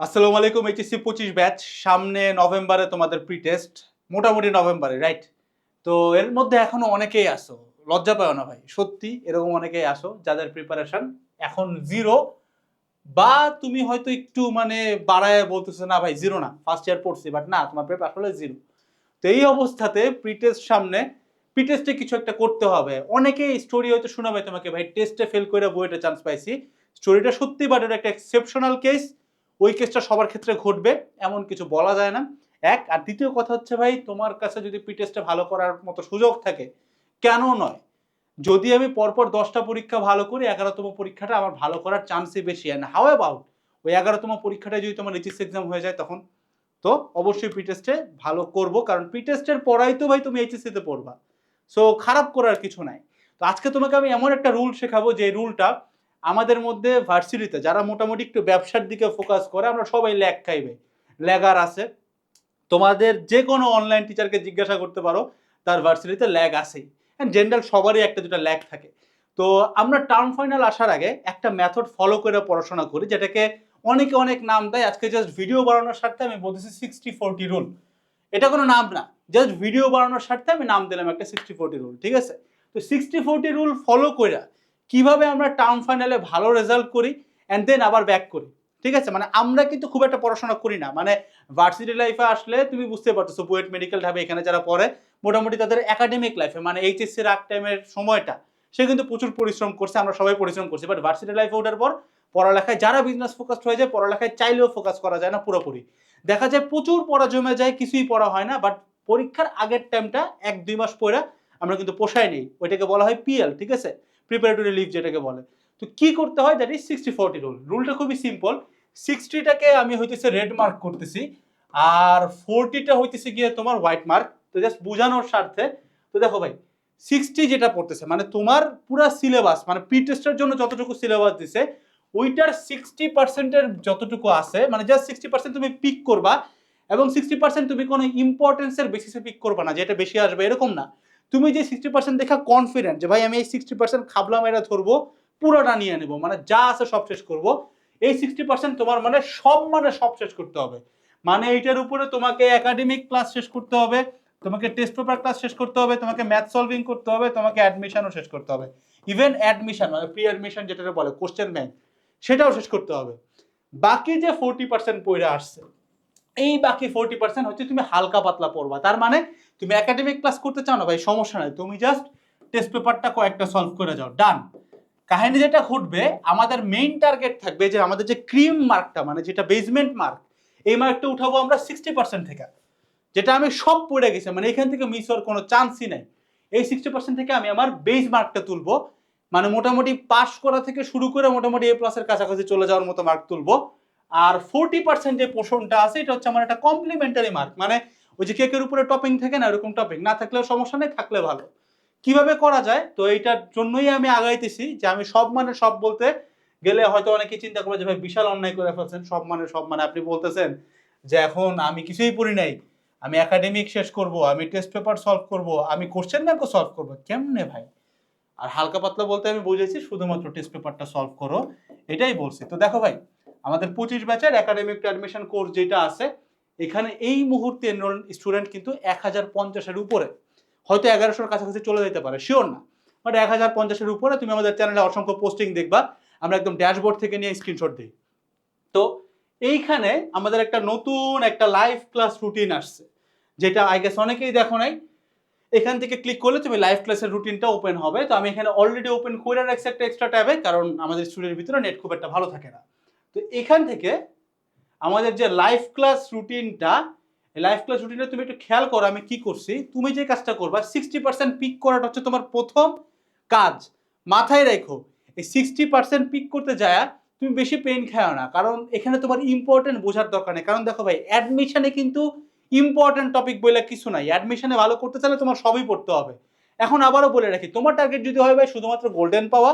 আসসালামু আলাইকুম পঁচিশ ব্যাচ। সামনে নভেম্বরে তোমাদের প্রি টেস্ট মোটামুটি নভেম্বরে রাইট তো এর মধ্যে এখনও অনেকেই আসো। লজ্জা না ভাই, সত্যি এরকম অনেকেই আসো যাদের প্রিপারেশন এখন জিরো বা তুমি হয়তো একটু মানে বাড়ায় বলতেছো, না ভাই জিরো না ফার্স্ট ইয়ার পড়ছি বাট না, তোমার প্রেপার আসলে জিরো তো এই অবস্থাতে প্রি টেস্ট সামনে প্রি টেস্টে কিছু একটা করতে হবে। অনেকেই স্টোরি হয়তো শোনাবে তোমাকে, ভাই টেস্টে ফেল করে বইটা চান্স পাইছি। স্টোরিটা সত্যি বাট এটা একটা এক্সেপশনাল কেস ওই কেসটা সবার ক্ষেত্রে ঘটবে, এমন কিছু বলা যায় না। এক, আর দ্বিতীয় কথা হচ্ছে ভাই, তোমার কাছে যদি পি টেস্টে ভালো করার মতো সুযোগ থাকে, কেন নয়? যদি আমি পরপর দশটা পরীক্ষা ভালো করি, এগারোতম পরীক্ষাটা আমার ভালো করার চান্সই বেশি। অ্যান্ড হাউ অ্যাবাউট ওই এগারোতম পরীক্ষাটা যদি তোমার এইচএস এক্সাম হয়ে যায় তখন? তো অবশ্যই পি টেস্টে ভালো করব, কারণ পি টেস্টের পড়াই তো ভাই তুমি এইচএসসিতে পড়বা। সো খারাপ করার কিছু নাই। তো আজকে তোমাকে আমি এমন একটা রুল শেখাবো যে রুলটা আমাদের মধ্যে ভার্সিটিতে যারা মোটামুটি একটু ব্যবসার দিকে ফোকাস করে, আমরা সবাই ল্যাগ খাইবে ল্যাগার আছে। তোমাদের যে কোনো অনলাইন টিচারকে জিজ্ঞাসা করতে পারো, তার ভার্সিটিতে ল্যাগ আছেই। অ্যান্ড জেনারেল সবারই একটা দুটো ল্যাগ থাকে। তো আমরা টার্ম ফাইনাল আসার আগে একটা মেথড ফলো করে পড়াশোনা করি, যেটাকে অনেকে অনেক নাম দেয়। আজকে জাস্ট ভিডিও বানানোর স্বার্থে আমি বলতেছি সিক্সটি ফোরটি রুল এটা কোনো নাম না। জাস্ট ভিডিও বানানোর স্বার্থে আমি নাম দিলাম একটা সিক্সটি ফোরটি রুল ঠিক আছে? তো সিক্সটি ফোরটি রুল ফলো করে কীভাবে আমরা টার্ম ফাইনালে ভালো রেজাল্ট করি অ্যান্ড দেন আবার ব্যাক করি, ঠিক আছে? মানে আমরা কিন্তু খুব একটা পড়াশোনা করি না। মানে ভার্সিটি লাইফে আসলে তুমি বুঝতে পারছ বুয়েট মেডিকেল ঢাবে এখানে যারা পড়ে, মোটামুটি তাদের একাডেমিক লাইফে মানে এইচএসসি রাগ টাইমের সময়টা, সে কিন্তু প্রচুর পরিশ্রম করছে, আমরা সবাই পরিশ্রম করছি। বাট ভার্সিটি লাইফে ওঠার পর পড়ালেখায় যারা বিজনেস ফোকাসড হয়ে যায়, পড়ালেখায় চাইলেও ফোকাস করা যায় না পুরোপুরি। দেখা যায় প্রচুর পড়া জমে যায়, কিছুই পড়া হয় না বাট পরীক্ষার আগের টাইমটা এক দুই মাস পরে আমরা কিন্তু পোষায় নেই। ওইটাকে বলা হয় পিএল ঠিক আছে? প্রিপারেটরি লিভ যেটাকে বলে। তো কি করতে হয়? That is sixty forty rule রুলটা খুবই সিম্পল সিক্সটিটাকে আমি হইতেছে রেড মার্ক করতেছি, আর ফোরটিটা হইতেছে গিয়ে তোমার হোয়াইট মার্ক তো জাস্ট বোঝানোর স্বার্থে, তো দেখো ভাই সিক্সটি যেটা পড়তেছে মানে তোমার পুরা সিলেবাস মানে প্রি টেস্টের জন্য যতটুকু সিলেবাস দিছে, ওইটার সিক্সটি পার্সেন্টের যতটুকু আছে মানে জাস্ট সিক্সটি পার্সেন্ট তুমি পিক করবা, এবং সিক্সটি পার্সেন্ট তুমি কোনো ইম্পর্টেন্সের বেসিসে পিক করবা না, যে এটা বেশি আসবে, এরকম না। তুমি যে সিক্সটি পার্সেন্ট দেখা কনফিডেন্ট যে, ভাই, আমি এই সিক্সটি পার্সেন্ট খাবলাম, এটা ধরবো, পুরোটা নিয়ে নেব মানে যা আছে সব শেষ করব। এই সিক্সটি পার্সেন্ট তোমার মানে সব মানে সব শেষ করতে হবে। মানে এইটার উপরে তোমাকে একাডেমিক ক্লাস শেষ করতে হবে, তোমাকে টেস্ট পেপার ক্লাস শেষ করতে হবে, তোমাকে ম্যাথ সলভিং করতে হবে, তোমাকে অ্যাডমিশনও শেষ করতে হবে। ইভেন অ্যাডমিশন মানে প্রি অ্যাডমিশন যেটা বলে কোশ্চেন ব্যাংক সেটাও শেষ করতে হবে। বাকি যে ফোরটি পার্সেন্ট পড়ে আসছে, এই বাকি ফোরটি পার্সেন্ট হচ্ছে তুমি হালকা পাতলা পড়বা। তার মানে তুমি একাডেমিক ক্লাস করতে চাও না ভাই, সমস্যা নাই। তুমি জাস্ট টেস্ট পেপারটা কয়েকটা সলভ করে যাও। ডান কাহিনী যেটা ঘটবে, আমাদের মেইন টার্গেট থাকবে যে আমাদের যে ক্রিম মার্কটা মানে যেটা বেসমেন্ট মার্ক এই মার্কটা উঠাবো আমরা সিক্সটি পার্সেন্ট থেকে। যেটা আমি সব পড়ে গেছি মানে এখান থেকে মিস হওয়ার কোনো চান্সই নাই। এই সিক্সটি পার্সেন্ট থেকে আমি আমার বেস মার্কটা তুলবো মানে মোটামুটি পাস করা থেকে শুরু করে মোটামুটি এ প্লাসের কাছাকাছি চলে যাওয়ার মতো মার্ক তুলবো। আর ফোরটি পার্সেন্ট যে পোর্শনটা আছে, এটা হচ্ছে আমার একটা কমপ্লিমেন্টারি মার্ক মানে ওই যে কেকের উপরে টপিং থাকে না, এরকম টপিং না থাকলেও সমস্যা নেই, থাকলে ভালো। কীভাবে করা যায়? তো এইটার জন্যই আমি আগাইতেছি যে আমি সব মানে সব বলতে গেলে হয়তো অনেকে চিন্তা করবে যে, ভাই, বিশাল অন্যায় করে ফেলছেন। সব মানে সব মানে আপনি বলতেছেন যে, এখন আমি কিছুই পড়ি নাই। আমি একাডেমিক শেষ করব, আমি টেস্ট পেপার সলভ করব, আমি কোশ্চেন ব্যাংকও সলভ করব। কেমনে ভাই? আর হালকা পাতলা বলতে আমি বুঝেছি, শুধুমাত্র টেস্ট পেপারটা সলভ করো। এটাই বলছি। তো দেখো ভাই, আমাদের পঁচিশ ব্যাচের একাডেমিক অ্যাডমিশন কোর্স যেটা আছে এখানে এই মুহূর্তে এনরোল স্টুডেন্ট কিন্তু এক হাজার পঞ্চাশের উপরে। হয়তো এগারোশোর কাছাকাছি চলে যেতে পারে শিওর না। বাট এক হাজার পঞ্চাশের উপরে তুমি আমাদের চ্যানেলে অসংখ্য পোস্টিং দেখবা, আমরা একদম ড্যাশবোর্ড থেকে নিয়ে স্ক্রিনশট দিই। তো এইখানে আমাদের একটা নতুন একটা লাইভ ক্লাস রুটিন আসছে, যেটা আই গেস অনেকেই দেখো নাই। এখান থেকে ক্লিক করলে তুমি লাইভ ক্লাসের রুটিনটা ওপেন হবে। তো আমি এখানে অলরেডি ওপেন করে রাখছি একটা এক্সট্রা ট্যাবে, কারণ আমাদের স্টুডেন্টের ভিতরে নেট খুব একটা ভালো থাকে না। তো এখান থেকে আমাদের যে লাইভ ক্লাস রুটিনটা লাইভ ক্লাস রুটিনে তুমি একটু খেয়াল করো আমি কি করছি। তুমি যে কাজটা করবা সিক্সটি পার্সেন্ট পিক করাটা হচ্ছে তোমার প্রথম কাজ। মাথায় রেখো, এই সিক্সটি পার্সেন্ট পিক করতে যায় তুমি বেশি পেন খাও না, কারণ এখানে তোমার ইম্পর্টেন্ট বোঝার দরকার নেই। কারণ দেখো ভাই অ্যাডমিশনে কিন্তু ইম্পর্টেন্ট টপিক বলে কিছু নাই। অ্যাডমিশনে ভালো করতে চাইলে তোমার সবই পড়তে হবে। এখন আবারও বলে রাখি, তোমার টার্গেট যদি হয় ভাই, শুধুমাত্র গোল্ডেন পাওয়া।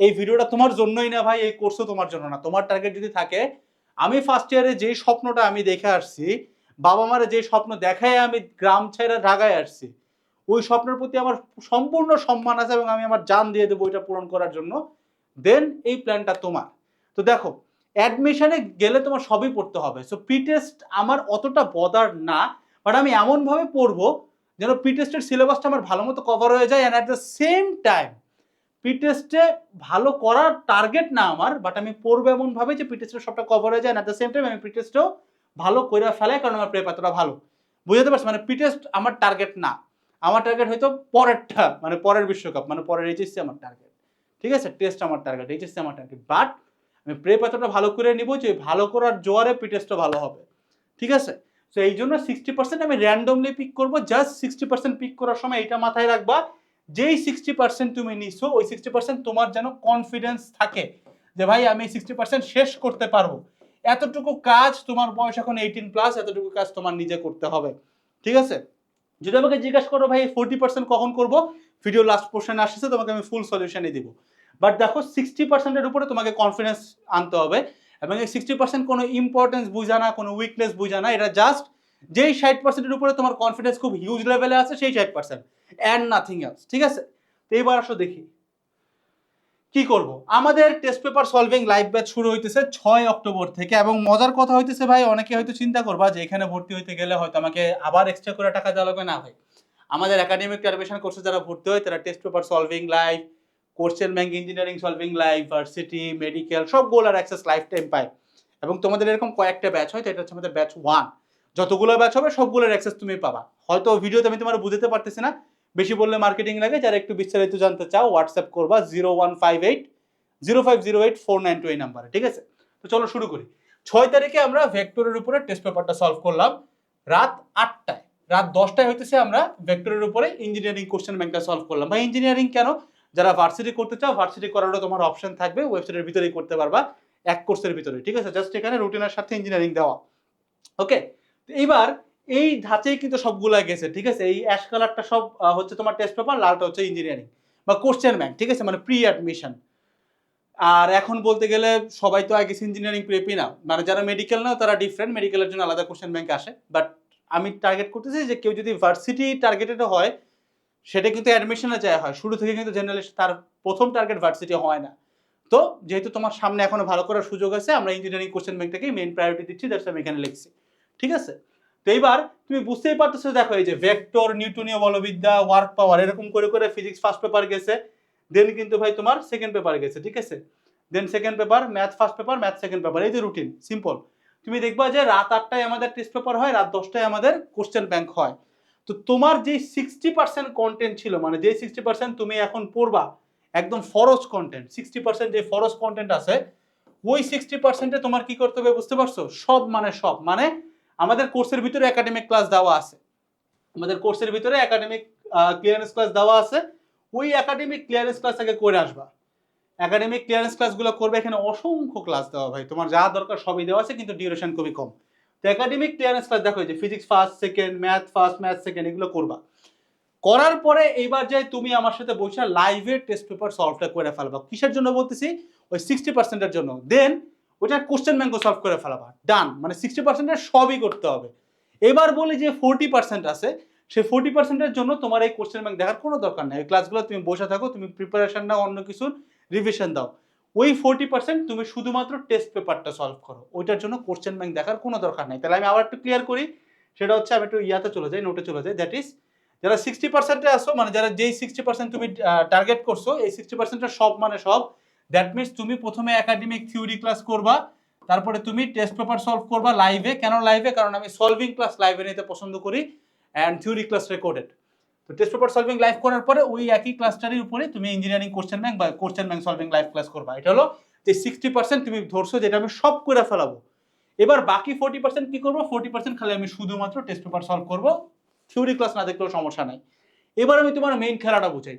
এই ভিডিওটা তোমার জন্যই না ভাই, এই কোর্সও তোমার জন্য না। তোমার টার্গেট যদি থাকে আমি ফার্স্ট ইয়ারে যেই স্বপ্নটা আমি দেখে আসছি, বাবা মারা যে স্বপ্ন দেখায় আমি গ্রাম ছেড়ে ঢাকায় আসছি, ওই স্বপ্নের প্রতি আমার সম্পূর্ণ সম্মান আছে এবং আমি আমার জান দিয়ে দেবো ওইটা পূরণ করার জন্য। দেন এই প্ল্যানটা তোমার। তো দেখো অ্যাডমিশনে গেলে তোমার সবই পড়তে হবে। সো প্রি টেস্ট আমার অতটা বদার না বাট আমি এমনভাবে পড়ব যেন প্রি টেস্টের সিলেবাসটা আমার ভালো মতো কভার হয়ে যায় and at the same time pre টেস্টে ভালো করার টার্গেট না আমার বাট আমি পড়ব এমনভাবে যে টেস্টের সবটা কভার হয়ে যায় অ্যাট দ্য সেম টাইম আমি টেস্টেও ভালো করে ফেলাই কারণ আমার প্রেপ এতটা ভালো। বুঝতে পারছি মানে প্রি টেস্ট আমার টার্গেট না। আমার টার্গেট হয়তো পরেরটা মানে পরের বিশ্বকাপ মানে পরের এইচএসসি আমার টার্গেট ঠিক আছে? টেস্ট আমার টার্গেট এইচএসসি আমার টার্গেট বাট আমি প্রেপ এতটা ভালো করে নিব যে ভালো করার জোয়ারে প্রি টেস্টটা ভালো হবে। ঠিক আছে? তো এই জন্য সিক্সটি পার্সেন্ট আমি র্যান্ডমলি পিক করব। জাস্ট সিক্সটি পার্সেন্ট পিক করার সময় এটা মাথায় রাখবা যেই সিক্সটি পার্সেন্ট তুমি নিছো, ওই সিক্সটি পার্সেন্ট তোমার যেন কনফিডেন্স থাকে যে ভাই, আমি সিক্সটি পার্সেন্ট শেষ করতে পারব। এতটুকু কাজ তোমার বয়স এখন এইটিন প্লাস এতটুকু কাজ তোমার নিজে করতে হবে। ঠিক আছে? যদি আমাকে জিজ্ঞাসা করো, ভাই ফোরটি পার্সেন্ট কখন করব? ভিডিও লাস্ট পোর্শনে আসছে, তোমাকে আমি ফুল সলিউশনই দিব। বাট দেখো সিক্সটি পার্সেন্টের উপরে তোমাকে কনফিডেন্স আনতে হবে এবং এই সিক্সটি পার্সেন্ট কোনো ইম্পর্টেন্স বুঝা না কোনো উইকনেস বুঝা না এটা জাস্ট যেই ষাট পার্সেন্টের উপরে তোমার কনফিডেন্স খুব হিউজ লেভেলে আছে, সেই ষাট পার্সেন্ট অ্যান্ড নাথিং এলস ঠিক আছে? তো এইবার আসো দেখি, কি করব? আমাদের test paper solving live batch শুরু হইতেছে ছয় অক্টোবর থেকে এবং মজার কথা হইতেছে ভাই, অনেকে হয়তো চিন্তা করবা যে এখানে ভর্তি হইতে গেলে হয়তো আমাকে আবার এক্সট্রা করে টাকা দেওয়া লাগবে। না ভাই, আমাদের একাডেমিক অ্যাডমিশন কোর্সে যারা ভর্তি হয়, তারা টেস্ট পেপার সলভিং লাইভ কোর্সের bank engineering solving live varsity medical সবগুলোর অ্যাক্সেস লাইফ টাইম পায়। এবং তোমাদের এরকম কয়েকটা ব্যাচ হয়, তো এটা হচ্ছে আমাদের ব্যাচ ওয়ান যতগুলো ব্যাচ হবে, সবগুলোর অ্যাক্সেস তুমি পাবা। হয়তো ভিডিওতে আমি তোমার বুঝতে পারতেছি না। বেশি বললে মার্কেটিং লাগে, যারা একটু বিস্তারিত জানতে চাও হোয়াটসঅ্যাপ করবা zero one five eight zero five zero eight four nine two এই নাম্বারে ঠিক আছে? তো চলো শুরু করি। ছয় তারিখে আমরা ভেক্টরের উপরে টেস্ট পেপারটা সলভ করলাম। রাত আটটায়, রাত দশটায় হইতেছে আমরা ভেক্টরের উপরে ইঞ্জিনিয়ারিং কোশ্চেন ব্যাংকটা সলভ করলাম। বা ইঞ্জিনিয়ারিং কেন? যারা ভার্সিটি করতে চাও ভার্সিটি করারও তোমার অপশন থাকবে ওয়েবসাইটের ভিতরেই করতে পারবা, এক কোর্সের ভিতরে, ঠিক আছে? জাস্ট এখানে রুটিনের সাথে ইঞ্জিনিয়ারিং দেওয়া। ওকে এইবার এই ধাঁচেই কিন্তু সবগুলা গেছে, ঠিক আছে? এই অ্যাশ কালারটা সব হচ্ছে তোমার টেস্ট পেপার লালটা হচ্ছে ইঞ্জিনিয়ারিং বা কোশ্চেন ব্যাংক ঠিক আছে? মানে প্রি অ্যাডমিশন আর এখন বলতে গেলে সবাই তো আগে ইঞ্জিনিয়ারিং প্রেপি না মানে যারা মেডিকেল নাও, তারা ডিফারেন্ট মেডিকেলের জন্য আলাদা কোশ্চেন ব্যাংক আসে। বাট আমি টার্গেট করতেছি যে কেউ যদি ভার্সিটি টার্গেটেড হয়, সেটা কিন্তু অ্যাডমিশনে যায় হয়। শুরু থেকে কিন্তু জেনারেলি তার প্রথম টার্গেট ভার্সিটি হয় না। তো যেহেতু তোমার সামনে এখনও ভালো করার সুযোগ আছে, আমরা ইঞ্জিনিয়ারিং কোশ্চেন ব্যাংকটাকেই মেইন প্রায়োরিটি দিচ্ছি দ্যাটস আমি এখানে লিখছি। ঠিক আছে? তো এইবার তুমি বুঝতেই পারতেছো, দেখো এই যে ভেক্টর নিউটনীয় বলবিদ্যা ওয়ার্ক পাওয়ার এরকম করে করে ফিজিক্স ফার্স্ট পেপার গেছে দেন কিন্তু ভাই তোমার সেকেন্ড পেপার গেছে, ঠিক আছে? Then second paper math first paper math second paper এই যে রুটিন সিম্পল তুমি দেখবা যে রাত আটটায় আমাদের টেস্ট পেপার হয়, রাত দশটায় আমাদের কোশ্চেন ব্যাংক হয়। তো তোমার যে সিক্সটি পার্সেন্ট কন্টেন্ট ছিল মানে যে সিক্সটি পার্সেন্ট তুমি এখন পড়বা, একদম ফরজ কন্টেন্ট সিক্সটি পার্সেন্ট যে ফরজ কন্টেন্ট আছে, ওই সিক্সটি পার্সেন্টে তোমার কি করতে হবে বুঝতে পারছ? সব মানে সব মানে আমাদের কোর্সের ভিতরে একাডেমিক ক্লাস দেওয়া আছে। আমাদের কোর্সের ভিতরে একাডেমিক ক্লিয়ারেন্স ক্লাস দেওয়া আছে। ওই একাডেমিক ক্লিয়ারেন্স ক্লাস আগে করে আসবা। একাডেমিক ক্লিয়ারেন্স ক্লাসগুলো করবে এখানে অসংখ্য ক্লাস দেওয়া ভাই। তোমার যা দরকার সবই দেওয়া আছে, কিন্তু ডিউরেশন খুবই কম। তো একাডেমিক ক্লিয়ারেন্স ক্লাস দেখো যে physics first second math first math second এগুলো করবা। করার পরে এইবার যাই তুমি আমার সাথে বসে লাইভে টেস্ট পেপার সলভটা করে ফেলবা। কিসের জন্য বলতেছি? ওই সিক্সটি পার্সেন্টের জন্য। দেন ওইটার কোশ্চেন ব্যাংকও সলভ করে ফেলাবা। ডান মানে সিক্সটি পার্সেন্টের সবই করতে হবে। এবার বলি যে ফোরটি পার্সেন্ট আছে সেই ফোরটি পার্সেন্টের জন্য তোমার এই কোশ্চেন ব্যাংক দেখার কোনো দরকার নেই। ওই ক্লাসগুলো তুমি বসে থাকো, তুমি প্রিপারেশন নাও, অন্য কিছুর রিভিশন দাও। ওই ফোরটি পার্সেন্ট তুমি শুধুমাত্র টেস্ট পেপারটা সলভ করো। ওইটার জন্য কোশ্চেন ব্যাংক দেখার কোনো দরকার নেই। তাহলে আমি আবার একটু ক্লিয়ার করি। সেটা হচ্ছে আমি একটু ইয়াতে চলে যাই নোটে চলে যাই। দ্যাট ইজ যারা সিক্সটি পার্সেন্টে আসো মানে যারা যেই সিক্সটি পার্সেন্ট তুমি টার্গেট করছ, এই সিক্সটি পার্সেন্টটা সব মানে সব দ্যাট মিনস তুমি প্রথমে একাডেমিক থিওরি ক্লাস করবা, তারপরে তুমি টেস্ট পেপার সলভ করবা লাইভে কেন লাইভে কারণ আমি সলভিং ক্লাস লাইভে নিতে পছন্দ করি অ্যান্ড থিওরি ক্লাস রেকর্ডেড তো টেস্ট পেপার সলভিং লাইভ করার পরে ওই একই ক্লাসটারই উপরে তুমি ইঞ্জিনিয়ারিং কোশ্চেন ব্যাংক বা question bank solving live class করবা। এটা হলো যে সিক্সটি পার্সেন্ট তুমি ধরছো যেটা আমি সব করে ফেলাবো। এবার বাকি ফোর্টি পার্সেন্ট কী করব? ফোর্টি পার্সেন্ট খালি আমি শুধুমাত্র টেস্ট পেপার সলভ করব। থিওরি ক্লাস না দেখলেও সমস্যা নাই। এবার আমি তোমার মেইন খেলাটা বুঝাই।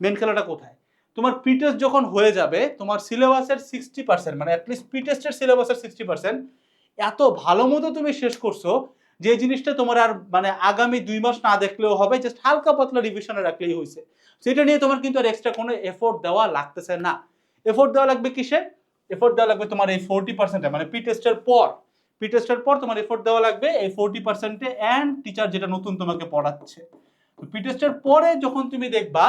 মেইন খেলাটা কোথায়? তোমার প্রিটেস্ট যখন হয়ে যাবে, তোমার সিলেবাসের সিক্সটি পার্সেন্ট মানে অ্যাটলিস্ট প্রিটেস্টের সিলেবাসের সিক্সটি পার্সেন্ট এত ভালো মতো তুমি শেষ করছ যে জিনিসটা তোমার আর মানে আগামী দুই মাস না দেখলেও হবে জাস্ট হালকা পাতলা রিভিশনে রাখলেই হয়েছে। সেটা নিয়ে তোমার কিন্তু আর এক্সট্রা কোনো এফোর্ট দেওয়া লাগতেছে না। এফোর্ট দেওয়া লাগবে কিসে? এফোর্ট দেওয়া লাগবে তোমার এই ফোরটি পার্সেন্টে মানে টেস্টের পর। টেস্টের পর তোমার এফোর্ট দেওয়া লাগবে এই ফোরটি পার্সেন্টে অ্যান্ড টিচার যেটা নতুন তোমাকে পড়াচ্ছে। প্রি টেস্টের পরে যখন তুমি দেখবা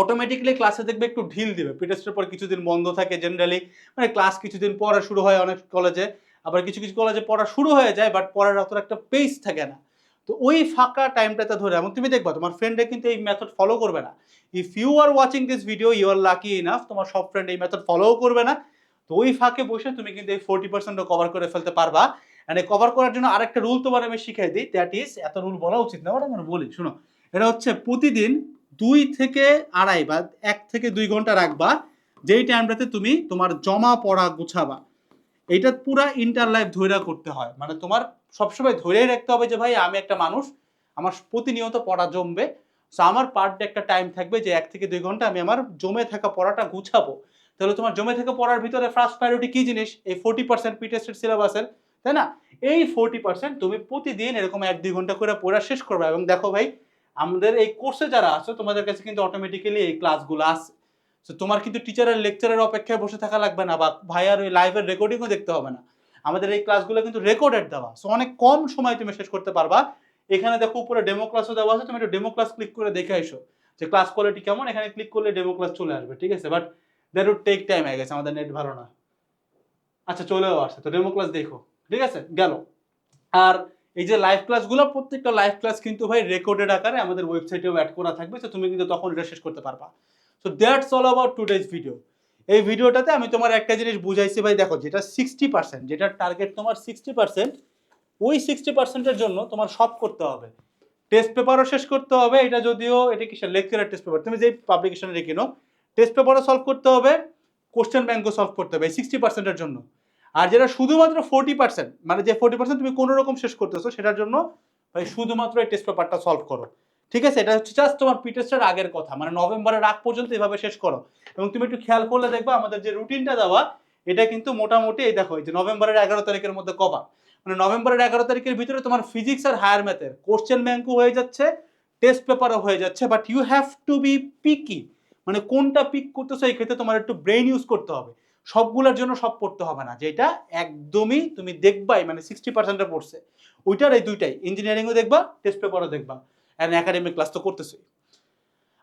অটোমেটিক্যালি ক্লাসে দেখবে একটু ঢিল দিবে। পিটেস্টের পর কিছুদিন বন্ধ থাকে জেনারেলি মানে ক্লাস কিছুদিন পড়া শুরু হয় অনেক কলেজে আবার কিছু কিছু কলেজে পড়া শুরু হয়ে যায় বাট পড়ার অত একটা পেস থাকে না। তো ওই ফাঁকা টাইমটাতে ধরে, এবং তুমি দেখবা, তোমার ফ্রেন্ডে কিন্তু এই মেথড ফলো করবে না। If you are watching this video you are lucky enough তোমার সব ফ্রেন্ড এই মেথড ফলোও করবে না। তো ওই ফাঁকে বসে তুমি কিন্তু এই ফোর্টি পার্সেন্টও কভার করে ফেলতে পারবা। অ্যান্ড কভার করার জন্য আরেকটা রুল তোমার আমি শিখাই দিই দ্যাট ইজ এত রুল বলা উচিত না, ওটা আমি বলি, শোনো। এটা হচ্ছে প্রতিদিন দুই থেকে আড়াই বা এক থেকে দুই ঘণ্টা রাখবা, যেই টাইমটাতে তুমি তোমার জমা পড়া গুছাবা। এইটা পুরা ইন্টার লাইফ ধৈর্য করতে হয়। মানে তোমার সবসময় ধৈর্যই রাখতে হবে যে, ভাই, আমি একটা মানুষ, আমার প্রতিনিয়ত পড়া জমবে। সো আমার পার ডে একটা টাইম থাকবে যে, এক থেকে দুই ঘণ্টা আমি আমার জমে থাকা পড়াটা গুছাবো। তাহলে তোমার জমে থাকা পড়ার ভিতরে ফার্স্ট প্রায়োরিটি কি জিনিস? এই ফোর্টি পার্সেন্ট পিটেস্টেড সিলেবাসের তাই না? এই ফোর্টি পার্সেন্ট তুমি প্রতিদিন এরকম এক দুই ঘণ্টা করে পড়া শেষ করবে। এবং দেখো ভাই আমাদের এই কোর্সে যারা আছো, তোমাদের কাছে কিন্তু অটোমেটিক্যালি এই ক্লাসগুলো আসে তো তোমার কিন্তু টিচারের লেকচারের অপেক্ষায় বসে থাকা লাগবে না বা ভাইয়ার ওই লাইভের রেকর্ডিংও দেখতে হবে না। আমাদের এই ক্লাসগুলো কিন্তু রেকর্ডেড দেওয়া। সো অনেক কম সময় তুমি শেষ করতে পারবা। এখানে দেখো, উপরে ডেমো ক্লাসও দেওয়া আছে। তুমি একটু ডেমো ক্লাস ক্লিক করে দেখে এসো যে ক্লাস কোয়ালিটি কেমন। এখানে ক্লিক করলে ডেমো ক্লাস চলে আসবে, ঠিক আছে? But that would take time হয়ে গেছে আমাদের নেট ভালো না। আচ্ছা চলেও আসছে। তো ডেমো ক্লাস দেখো, ঠিক আছে? গেল। আর এই যে লাইভ ক্লাসগুলো প্রত্যেকটা লাইভ ক্লাস কিন্তু ভাই রেকর্ডেড আকারে আমাদের ওয়েবসাইটেও অ্যাড করা থাকবে, তো তুমি কিন্তু তখন এটা শেষ করতে পারবা। So that's all about today's video এই ভিডিওটাতে আমি তোমার একটা জিনিস বুঝাইছি ভাই, দেখো যেটা সিক্সটি পার্সেন্ট যেটা টার্গেট তোমার সিক্সটি পার্সেন্ট ওই সিক্সটি পার্সেন্টের জন্য তোমার সব করতে হবে। টেস্ট পেপারও শেষ করতে হবে, এটা যদিও, এটা কিসের লেকচারের টেস্ট পেপার তুমি যেই পাবলিকেশনে রেখে নাও টেস্ট পেপারও সলভ করতে হবে কোশ্চেন ব্যাঙ্কও সলভ করতে হবে সিক্সটি পার্সেন্টের জন্য। আর যেটা শুধুমাত্র ফোর্টি পার্সেন্ট মানে যে ফোর্টি পার্সেন্ট তুমি কোনো রকম শেষ করতেছো, সেটার জন্য ভাই শুধুমাত্র এই টেস্ট পেপারটা সলভ করো। ঠিক আছে? এটা হচ্ছে জাস্ট তোমার পিটেস্টের আগের কথা মানে নভেম্বরের আগ পর্যন্ত এভাবে শেষ করো। এবং তুমি একটু খেয়াল করলে দেখবা আমাদের যে রুটিনটা দেওয়া, এটা কিন্তু মোটামুটি এই দেখো যে নভেম্বরের এগারো তারিখের মধ্যে কভার মানে নভেম্বরের এগারো তারিখের ভিতরে তোমার ফিজিক্স আর হায়ার ম্যাথের কোশ্চেন ব্যাঙ্কও হয়ে যাচ্ছে টেস্ট পেপারও হয়ে যাচ্ছে but you have to be picky মানে কোনটা পিক করতেছো, এই ক্ষেত্রে তোমার একটু ব্রেন ইউজ করতে হবে। সবগুলোর জন্য সব পড়তে হবে না, যেটা একদমই তুমি দেখবাই মানে সিক্সটি পার্সেন্টে পড়ছে। ওইটার এই দুইটাই ইঞ্জিনিয়ারিংও দেখবা টেস্ট পেপারও দেখবা অ্যান্ড একাডেমিক ক্লাস তো করতেছই।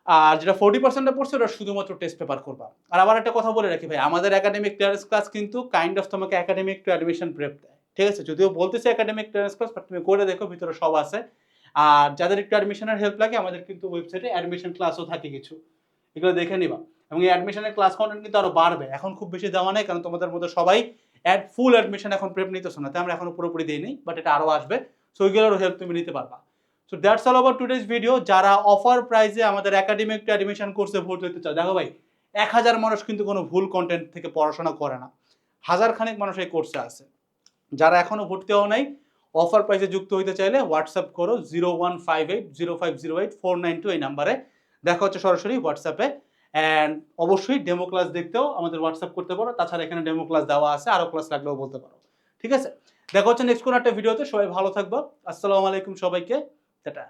আর যেটা ফোর্টি পার্সেন্টে পড়ছে, ওটা শুধুমাত্র টেস্ট পেপার করবা। আর আবার একটা কথা বলে রাখি ভাই, আমাদের একাডেমিক ক্লিয়ারেন্স ক্লাস কিন্তু কাইন্ড অফ তোমাকে একাডেমিক টু অ্যাডমিশন প্রেপ দেয়, ঠিক আছে? যদিও বলতেছে একাডেমিক ক্লিয়ারেন্স ক্লাস বাট তুমি করে দেখো, ভিতরে সব আছে। আর যাদের একটু অ্যাডমিশনের হেল্প লাগে, আমাদের কিন্তু ওয়েবসাইটে অ্যাডমিশন ক্লাসও থাকে কিছু। এগুলো দেখে নিবা। এবং এই অ্যাডমিশনের ক্লাস কন্টেন্ট কিন্তু আরও বাড়বে। এখন খুব বেশি দেওয়া নেই, কারণ তোমাদের মধ্যে সবাই অ্যাড ফুল অ্যাডমিশন এখন প্রেপ নিতেছো না, তাই আমরা এখনও পুরোপুরি দিইনি বাট এটা আরও আসবে। সো ওইগুলোরও হেল্প তুমি নিতে পারবা। সো দ্যাটস অল আবার টুডেজ ভিডিও যারা অফার প্রাইসে আমাদের একাডেমিক অ্যাডমিশন কোর্সে ভর্তি হতে চাও, দেখো ভাই, এক হাজার মানুষ কিন্তু কোনো ভুল কন্টেন্ট থেকে পড়াশোনা করে না। হাজার খানেক মানুষ এই কোর্সে আছে। যারা এখনও ভর্তি হওয়া নাই অফার প্রাইসে যুক্ত হইতে চাইলে হোয়াটসঅ্যাপ করো zero one five eight zero five zero eight four nine two এই নাম্বারে দেখা হচ্ছে সরাসরি হোয়াটসঅ্যাপে অ্যান্ড অবশ্যই ডেমো ক্লাস দেখতেও আমাদের হোয়াটসঅ্যাপ করতে পারো। তাছাড়া এখানে ডেমো ক্লাস দেওয়া আছে, আরও ক্লাস লাগলেও বলতে পারো। ঠিক আছে? দেখা হচ্ছে নেক্সট কোনো একটা ভিডিওতে সবাই ভালো থাকব। আসসালামু আলাইকুম সবাইকে। টাটা।